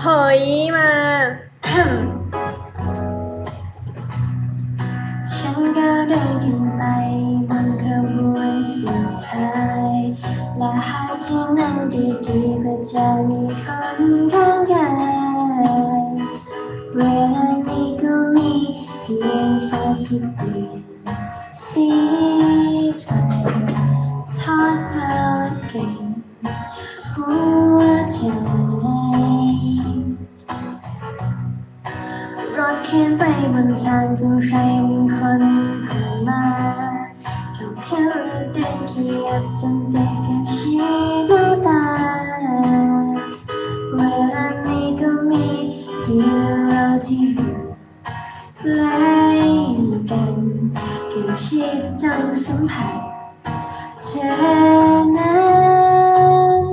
เฮ้ยมา ฉันก็เดินขึ้นไปบนขบวนสุดท้ายและหาที่นั่งดีๆเพื่อจะมีคนข้างกายเวลานี้ก็มีเพียงฟ้าที่เปลี่ยนางจนใครบางคนผ่านมาเขาแค่เลือเดินเหยียบจนเด็กกับชีน้ำตาเวลานี้ก็มีเพียงเราที่อยู่ใกล้กันกล้ชิดจนสัมผัสเธอนั้น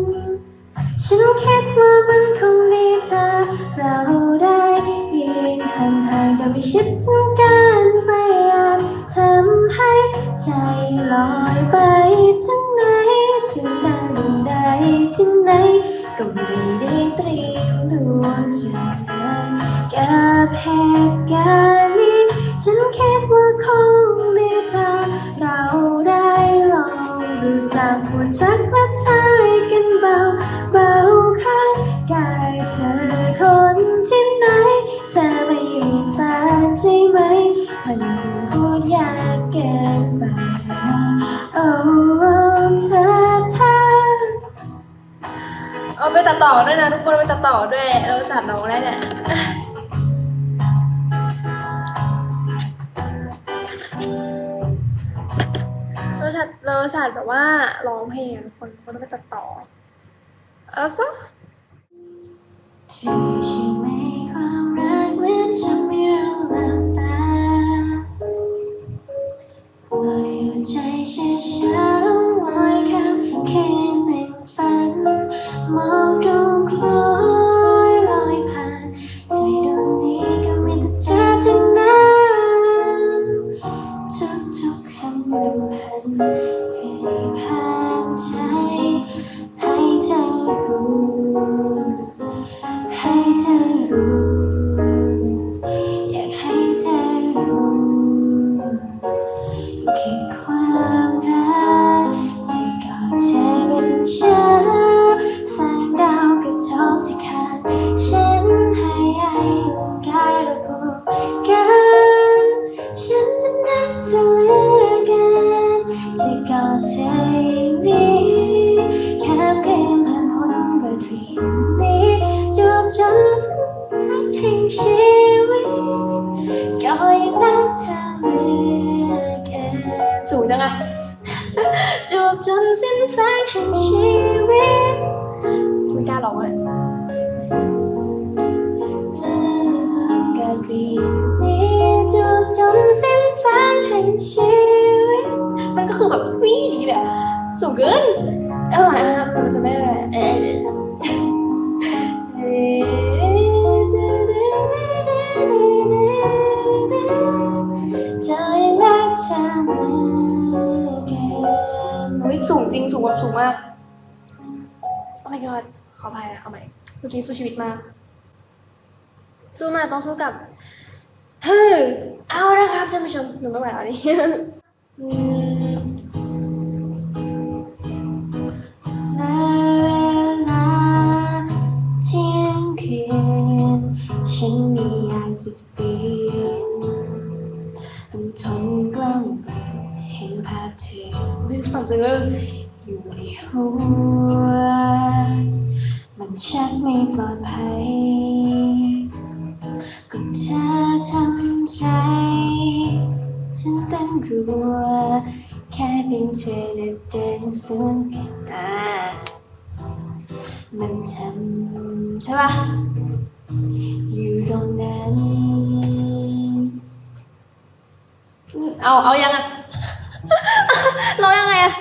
ฉันคิดว่ามันคงดีถ้าเรา ชิดจนเกันไปอาจทำให้ใจลอยไปจ ด้วยนะทุกคนเอาไปตัดต่อด้วยเราสัตว์น้องได้เนี่ยเราสัตว์เราสัตว์แบบว่าร้องเพลงทุกคนคนต้องไปตัดต่อเอาซะเธอใช่ไหมความรักเหมือนทำให้เราหลับ คำรำพันให้ผ่านใจ ให้เธอรู้ ให้เธอรู้ แห่งชีวิตไม่กล้าร้องเลยราตรีนี้จบจนสิ้นแสงแห่งชีวิต มันก็คือแบบวิ่งอย่างนี้แหละสูงเกินเออมันจะไม่ สูงจริงสูงแบบสูงมาก โอ้ my god ขออภัยอะเอาใหม่เมื่อกี้สู้ชีวิตมาก สู้มาต้องสู้กับเฮ้ยเอาละครับท่านผู้ชมหนูไม่ไหวแล้วนี่ อยู่ในหัว มันชักไม่ปลอดภัยก็เธอทำใจ ฉันเต้นรัว แค่เพียงเธอเดินเดินสวนกันมามันทำใช่ปะอยู่ตรงนั้น เอา เอายังอะร้อยังไงอะ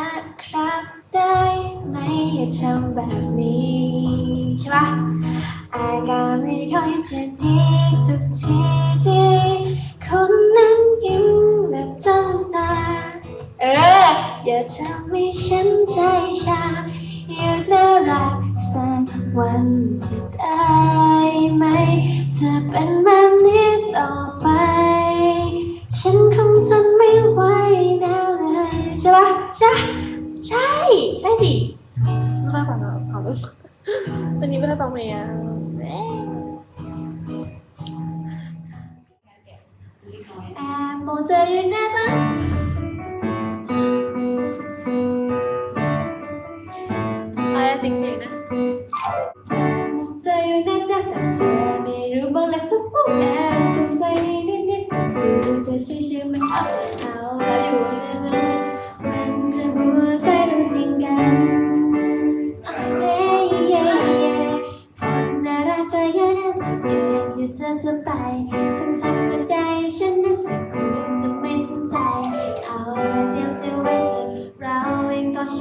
ะครับ ได้ไหมอย่าทำแบบนี้ใช่ปะอาการไม่ค่อยจะดีทุกทีที่คนนั้นยิ้มและจ้องตา เออ อย่าทำให้ฉันใจชาอยู่น่ารักสักวันจะได้ไหมจะเป็นไหม ใช่ ใช่ ใช่สิไม่ค่อยฟังเราฟัตอนนี้ไม่ได้ฟังเพลยอะ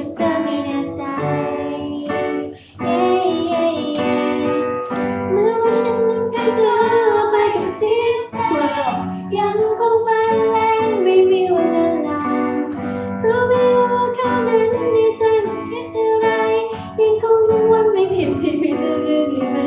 ฉันก็ไม่เมื่อว่าฉันนั้นเป็เธอไปกับเสียงเพลงยังคงบันเลงไม่มีวันนั้นลาเพราะไม่รู้ว่าคำาในใจคิดอะไรยังคงยังวันไม่ผิดผิดผิด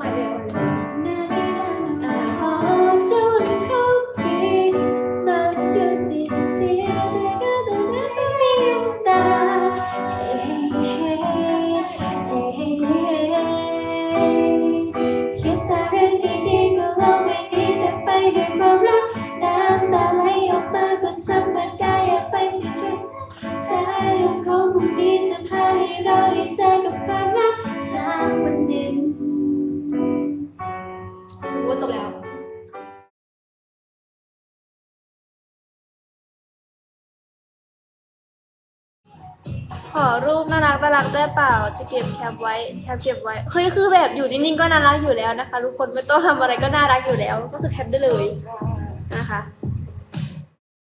my day. ขอรูปน่ารักน่ารักได้เปล่า จะเก็บแคปไว้แคปเก็บไว้เฮ้ยคือแบบอยู่นิ่งๆก็น่ารักอยู่แล้วนะคะทุกคนไม่ต้องทำอะไรก็น่ารักอยู่แล้ว ก็คือแคปได้เลยนะคะ